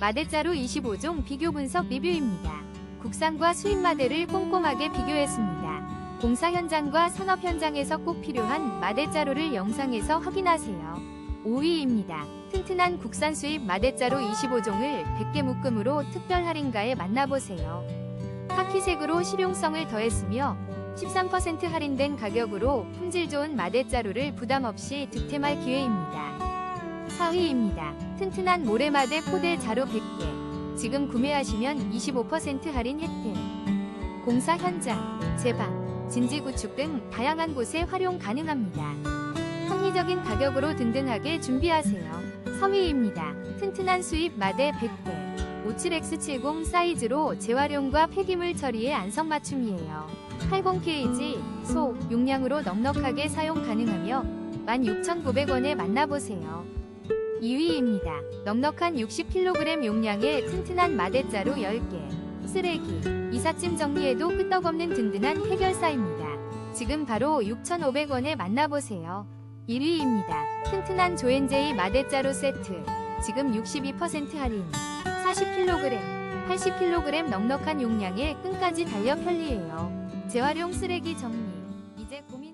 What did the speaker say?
마대자루 25종 비교 분석 리뷰입니다. 국산과 수입 마대를 꼼꼼하게 비교했습니다. 공사 현장과 산업 현장에서 꼭 필요한 마대자루를 영상에서 확인하세요. 5위입니다. 튼튼한 국산 수입 마대자루 25종을 100개 묶음으로 특별 할인가에 만나보세요. 카키색으로 실용성을 더했으며 13% 할인된 가격으로 품질 좋은 마대자루를 부담 없이 득템할 기회입니다. 4위입니다. 튼튼한 모래마대 포대 자루 100개. 지금 구매하시면 25% 할인 혜택. 공사 현장, 제방, 진지 구축 등 다양한 곳에 활용 가능합니다. 합리적인 가격으로 든든하게 준비하세요. 3위입니다. 튼튼한 수입 마대 100개. 57X70 사이즈로 재활용과 폐기물 처리에 안성맞춤이에요. 80kg 소 용량으로 넉넉하게 사용 가능하며 16,900원에 만나보세요. 2위입니다. 넉넉한 60kg 용량의 튼튼한 마대자루 10개. 쓰레기, 이삿짐 정리에도 끄떡없는 든든한 해결사입니다. 지금 바로 6,500원에 만나보세요. 1위입니다. 튼튼한 조엔제이 마대자루 세트. 지금 62% 할인. 40kg, 80kg 넉넉한 용량에 끈까지 달려 편리해요. 재활용 쓰레기 정리. 이제 공...